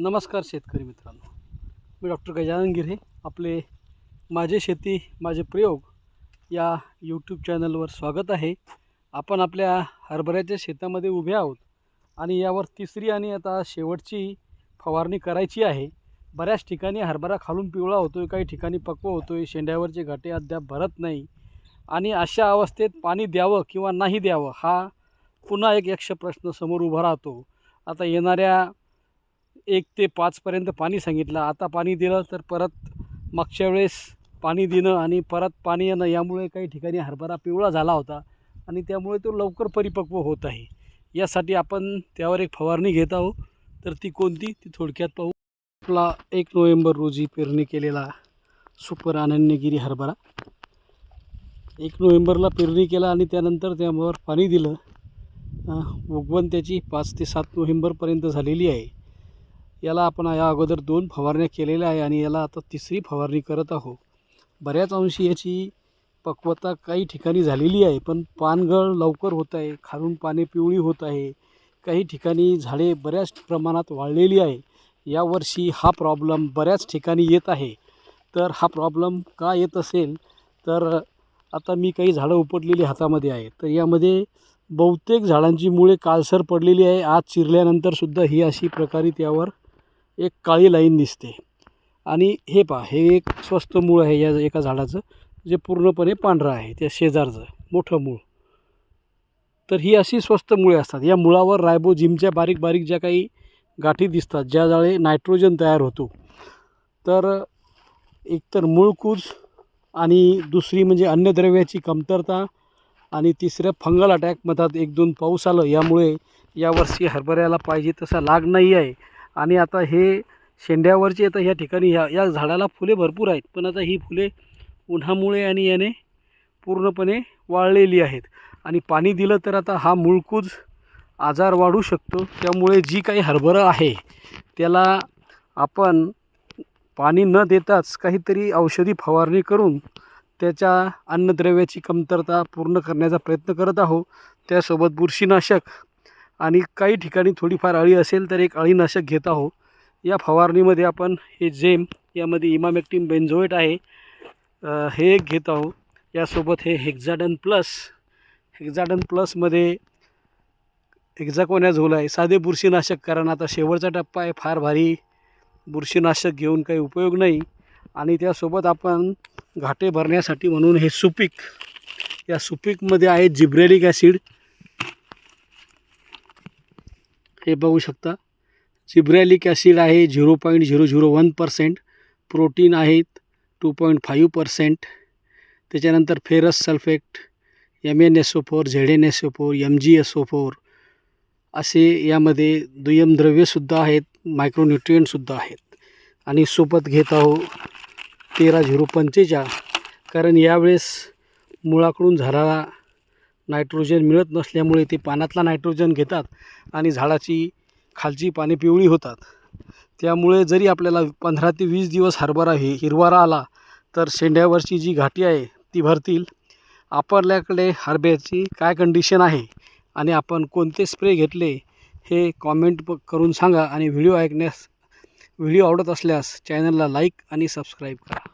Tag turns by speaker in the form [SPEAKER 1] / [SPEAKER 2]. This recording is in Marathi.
[SPEAKER 1] नमस्कार शेतकरी मित्रांनो. मी डॉक्टर गजानन गिरे आपले माझे शेती माझे प्रयोग या यूट्यूब चॅनलवर स्वागत आहे. आपण आपल्या हरभऱ्याच्या शेतामध्ये उभे आहोत आणि यावर तिसरी आणि आता शेवटची फवारणी करायची आहे. बऱ्याच ठिकाणी हरभरा खालून पिवळा होतो आहे काही ठिकाणी पक्व होतो आहे शेंड्यावरचे घाटे अद्याप भरत नाही. आणि अशा अवस्थेत पाणी द्यावं किंवा नाही द्यावं हा पुन्हा एक यक्ष प्रश्न समोर उभा राहतो. आता येणाऱ्या एक ते पाचपर्यंत पाणी सांगितलं. आता पाणी दिलं तर परत मागच्या वेळेस पाणी देणं आणि परत पाणी येणं यामुळे काही ठिकाणी हरभरा पिवळा झाला होता आणि त्यामुळे तो लवकर परिपक्व होत आहे. यासाठी आपण त्यावर एक फवारणी घेत आहोत. तर ती कोणती? ती थोडक्यात पाहू. आपला एक नोव्हेंबर रोजी पेरणी केलेला सुपर अनन्यगिरी हरभरा. एक नोव्हेंबरला पेरणी केला आणि त्यानंतर त्यावर पाणी दिलं. उगवण त्याची पाच ते सात नोव्हेंबरपर्यंत झालेली आहे. याला आपण या अगोदर दोन फवारण्या केलेल्या आहे आणि याला आता तिसरी फवारणी करत आहोत. बऱ्याच अंशी याची पक्वता काही ठिकाणी झालेली आहे पण पानगळ लवकर होत आहे खालून पाने पिवळी होत आहे. काही ठिकाणी झाडे बऱ्याच प्रमाणात वाळलेली आहे. यावर्षी हा प्रॉब्लेम बऱ्याच ठिकाणी येत आहे. तर हा प्रॉब्लेम का येत असेल? तर आता मी काही झाडं उपटलेली हातामध्ये आहे तर यामध्ये बहुतेक झाडांची मुळे काळसर पडलेली आहे. आज चिरल्यानंतरसुद्धा ही अशी प्रकारे त्यावर एक काळी लाईन दिसते. आणि हे पहा हे एक स्वस्त मूळ आहे या एका झाडाचं जे पूर्णपणे पांढरं आहे त्या शेजारचं मोठं मूळ. तर ही अशी स्वस्त मुळे असतात. या मुळावर रायबोजिमच्या बारीक बारीक ज्या काही गाठी दिसतात ज्या जाळे नायट्रोजन तयार होतो. तर एकतर मूळकूज आणि दुसरी म्हणजे अन्नद्रव्याची कमतरता आणि तिसरं फंगल अटॅक मधात एक दोन पाऊस आलं यामुळे यावर्षी हरभऱ्याला पाहिजे तसा लाग नाही आहे. आणि आता हे शेंड्यावरचे आता ह्या ठिकाणी ह्या या झाडाला फुले भरपूर आहेत. पण आता ही फुले उन्हामुळे आणि याने पूर्णपणे वाळलेली आहेत. आणि पाणी दिलं तर आता हा मुळकूज आजार वाढू शकतो. त्यामुळे जी काही हरभरं आहे त्याला आपण पाणी न देताच काहीतरी औषधी फवारणी करून त्याच्या अन्नद्रव्याची कमतरता पूर्ण करण्याचा प्रयत्न करत आहोत. त्यासोबत बुरशीनाशक आणि काही ठिकाणी थोडीफार अळी असेल तर एक अळीनाशक घेत आहो या फवारणीमध्ये आपण हे जेम यामध्ये इमामेक्टिम बेन्झोएट आहे हे एक घेत आहो यासोबत हे हेक्झाडन प्लस हेक्झाडन प्लसमध्ये हेक्झाकोन्याझोल आहे. साधे बुरशीनाशक कारण आता शेवटचा टप्पा आहे. फार भारी बुरशीनाशक घेऊन काही उपयोग नाही. आणि त्यासोबत आपण घाटे भरण्यासाठी म्हणून हे सुपीक या सुपीकमध्ये आहे जिब्रेलिक ॲसिड. हे बघू शकता. जिब्रॅलिक ॲसिड आहे zero point zero zero one percent. Protein आहेत टू पॉईंट फाईव्ह पर्सेंट. त्याच्यानंतर ferrous sulphate M N S O four Z N S O four M G S O four असे यामध्ये दुय्यम द्रव्यसुद्धा आहेत मायक्रोन्युट्रियनसुद्धा आहेत. आणि सोबत घेत आहो तेरा झिरो पंचेचाळ कारण यावेळेस मुळाकडून झाडाला नायट्रोजन मिळत नसल्यामुळे ते पानातला नायट्रोजन घेतात आणि झाडाची खालची पाने पिवळी होतात. त्यामुळे जरी आपल्याला पंधरा ते वीस दिवस हरभरा हे हिरवारा आला तर शेंड्यावरची जी घाटी आहे ती भरतील. आपल्याकडे हरभऱ्याची काय कंडिशन आहे आणि आपण कोणते स्प्रे घेतले हे कॉमेंट प करून सांगा आणि व्हिडिओ ऐकण्यास व्हिडिओ आवडत असल्यास चॅनलला लाईक आणि सबस्क्राईब करा.